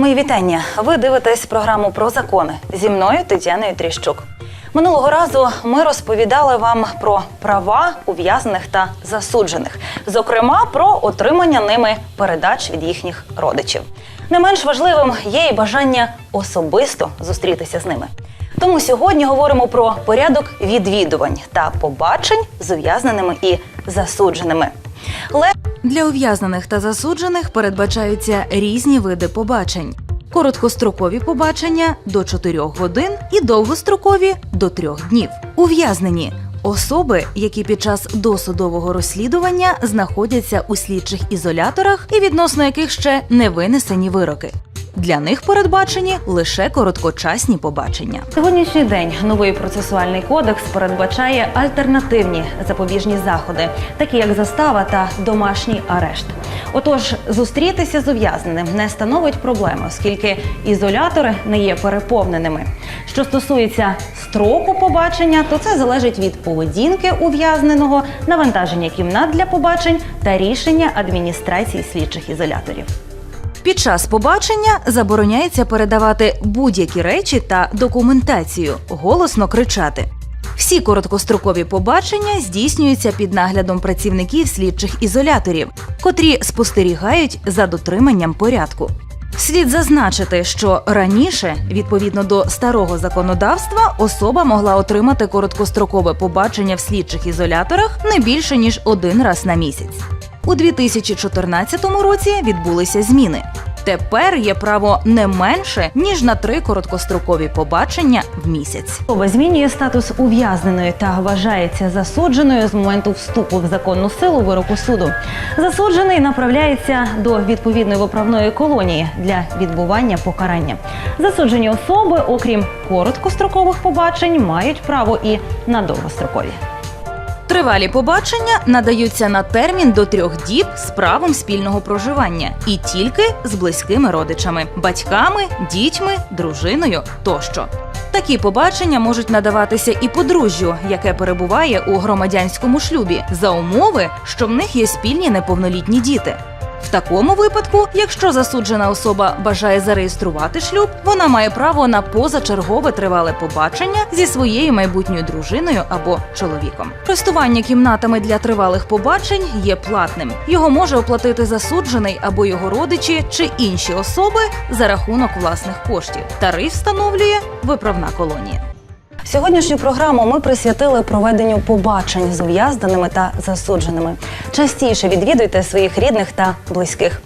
Мої вітання. Ви дивитесь програму про закони зі мною Тетяною Тріщук. Минулого разу ми розповідали вам про права ув'язнених та засуджених, зокрема про отримання ними передач від їхніх родичів. Не менш важливим є і бажання особисто зустрітися з ними. Тому сьогодні говоримо про порядок відвідувань та побачень з ув'язненими і засудженими. Ле Для ув'язнених та засуджених передбачаються різні види побачень: короткострокові побачення до 4 годин і довгострокові до 3 днів. Ув'язнені особи, які під час досудового розслідування знаходяться у слідчих ізоляторах і відносно яких ще не винесені вироки. Для них передбачені лише короткочасні побачення. Сьогоднішній день новий процесуальний кодекс передбачає альтернативні запобіжні заходи, такі як застава та домашній арешт. Отож, зустрітися з ув'язненим не становить проблеми, оскільки ізолятори не є переповненими. Що стосується строку побачення, то це залежить від поведінки ув'язненого, навантаження кімнат для побачень та рішення адміністрації слідчих ізоляторів. Під час побачення забороняється передавати будь-які речі та документацію, голосно кричати. Всі короткострокові побачення здійснюються під наглядом працівників слідчих ізоляторів, котрі спостерігають за дотриманням порядку. Слід зазначити, що раніше, відповідно до старого законодавства, особа могла отримати короткострокове побачення в слідчих ізоляторах не більше ніж один раз на місяць. У 2014 році відбулися зміни. Тепер є право не менше ніж на три короткострокові побачення в місяць. Особа змінює статус ув'язненої та вважається засудженою з моменту вступу в законну силу вироку суду. Засуджений направляється до відповідної виправної колонії для відбування покарання. Засуджені особи, окрім короткострокових побачень, мають право і на довгострокові. Тривалі побачення надаються на термін до трьох діб з правом спільного проживання і тільки з близькими родичами, батьками, дітьми, дружиною тощо. Такі побачення можуть надаватися і подружжю, яке перебуває у громадянському шлюбі, за умови, що в них є спільні неповнолітні діти. В такому випадку, якщо засуджена особа бажає зареєструвати шлюб, вона має право на позачергове тривале побачення зі своєю майбутньою дружиною або чоловіком. Користування кімнатами для тривалих побачень є платним. Його може оплатити засуджений або його родичі чи інші особи за рахунок власних коштів. Тариф встановлює виправна колонія. Сьогоднішню програму ми присвятили проведенню побачень з ув'язненими та засудженими. Частіше відвідуйте своїх рідних та близьких.